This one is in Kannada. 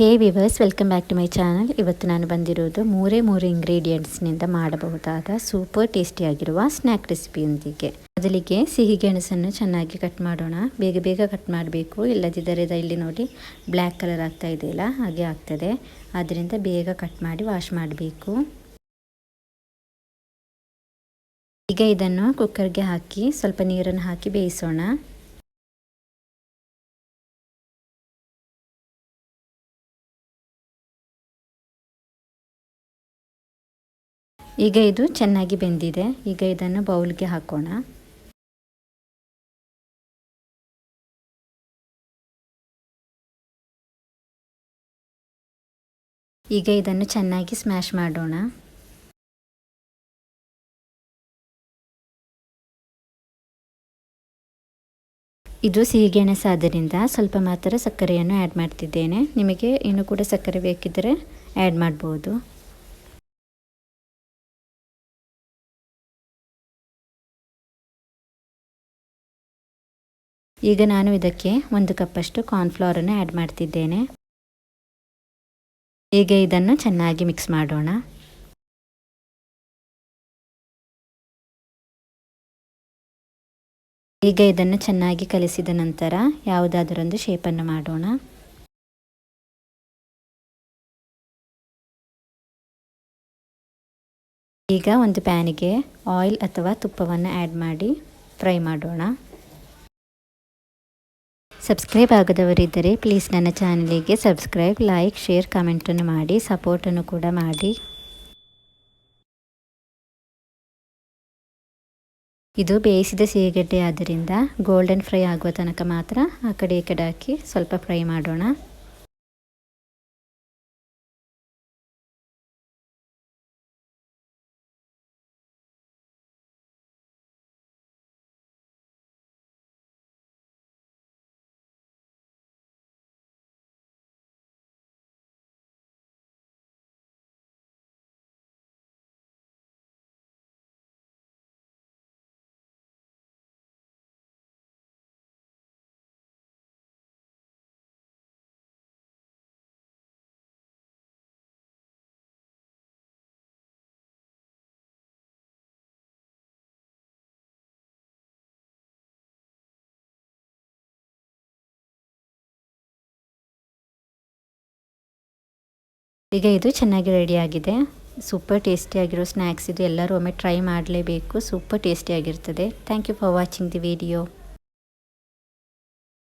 Hey viewers, welcome back to my channel. ಇವತ್ತು ನಾನು ಬಂದಿರೋದು ಮೂರೇ ಮೂರು ಇಂಗ್ರೀಡಿಯೆಂಟ್ಸ್ನಿಂದ ಮಾಡಬಹುದಾದ ಸೂಪರ್ ಟೇಸ್ಟಿಯಾಗಿರುವ ಸ್ನ್ಯಾಕ್ ರೆಸಿಪಿಯೊಂದಿಗೆ. ಮೊದಲಿಗೆ ಸಿಹಿ ಗೆಣಸನ್ನು ಚೆನ್ನಾಗಿ ಕಟ್ ಮಾಡೋಣ. ಬೇಗ ಬೇಗ ಕಟ್ ಮಾಡಬೇಕು. ಇಲ್ಲದಿದ್ದರೆ ಇಲ್ಲಿ ನೋಡಿ ಬ್ಲ್ಯಾಕ್ ಕಲರ್ ಆಗ್ತಾ ಇದೆಯಲ್ಲ ಹಾಗೆ ಆಗ್ತದೆ. ಆದ್ದರಿಂದ ಬೇಗ ಕಟ್ ಮಾಡಿ ವಾಶ್ ಮಾಡಬೇಕು. ಈಗ ಇದನ್ನು ಕುಕ್ಕರ್ಗೆ ಹಾಕಿ ಸ್ವಲ್ಪ ನೀರನ್ನು ಹಾಕಿ ಬೇಯಿಸೋಣ. ಈಗ ಇದು ಚೆನ್ನಾಗಿ ಬೆಂದಿದೆ. ಈಗ ಇದನ್ನು ಬೌಲ್ಗೆ ಹಾಕೋಣ. ಈಗ ಇದನ್ನು ಚೆನ್ನಾಗಿ ಸ್ಮ್ಯಾಶ್ ಮಾಡೋಣ. ಇದು ಸಿಹಿಗೆಣಸು ಆದ್ದರಿಂದ ಸ್ವಲ್ಪ ಮಾತ್ರ ಸಕ್ಕರೆಯನ್ನು ಆ್ಯಡ್ ಮಾಡ್ತಿದ್ದೇನೆ. ನಿಮಗೆ ಇನ್ನೂ ಕೂಡ ಸಕ್ಕರೆ ಬೇಕಿದ್ದರೆ ಆ್ಯಡ್ ಮಾಡ್ಬೋದು. ಈಗ ನಾನು ಇದಕ್ಕೆ ಒಂದು ಕಪ್ಪಷ್ಟು ಕಾರ್ನ್ಫ್ಲವರನ್ನು ಆ್ಯಡ್ ಮಾಡ್ತಿದ್ದೇನೆ. ಈಗ ಇದನ್ನು ಚೆನ್ನಾಗಿ ಮಿಕ್ಸ್ ಮಾಡೋಣ. ಈಗ ಇದನ್ನು ಚೆನ್ನಾಗಿ ಕಲಿಸಿದ ನಂತರ ಯಾವುದಾದರೊಂದು ಶೇಪನ್ನು ಮಾಡೋಣ. ಈಗ ಒಂದು ಪ್ಯಾನಿಗೆ ಆಯಿಲ್ ಅಥವಾ ತುಪ್ಪವನ್ನು ಆ್ಯಡ್ ಮಾಡಿ ಫ್ರೈ ಮಾಡೋಣ. ಸಬ್ಸ್ಕ್ರೈಬ್ ಆಗದವರಿದ್ದರೆ ಪ್ಲೀಸ್ ನನ್ನ ಚಾನಲಿಗೆ ಸಬ್ಸ್ಕ್ರೈಬ್ ಲೈಕ್ ಶೇರ್ ಕಮೆಂಟನ್ನು ಮಾಡಿ ಸಪೋರ್ಟನ್ನು ಕೂಡ ಮಾಡಿ. ಇದು ಬೇಯಿಸಿದ ಸಿಹಿಗಡ್ಡೆ ಆದ್ದರಿಂದ ಗೋಲ್ಡನ್ ಫ್ರೈ ಆಗುವ ತನಕ ಮಾತ್ರ ಆ ಕಡೆ ಈ ಕಡೆ ಹಾಕಿ ಸ್ವಲ್ಪ ಫ್ರೈ ಮಾಡೋಣ. ಈಗ ಇದು ಚೆನ್ನಾಗಿ ರೆಡಿಯಾಗಿದೆ ಸೂಪರ್ ಟೇಸ್ಟಿಯಾಗಿರೋ ಸ್ನ್ಯಾಕ್ಸ್ ಇದು ಎಲ್ಲರೂ ಒಮ್ಮೆ ಟ್ರೈ ಮಾಡಲೇಬೇಕು. Super ಟೇಸ್ಟಿಯಾಗಿರ್ತದೆ thank you for watching the video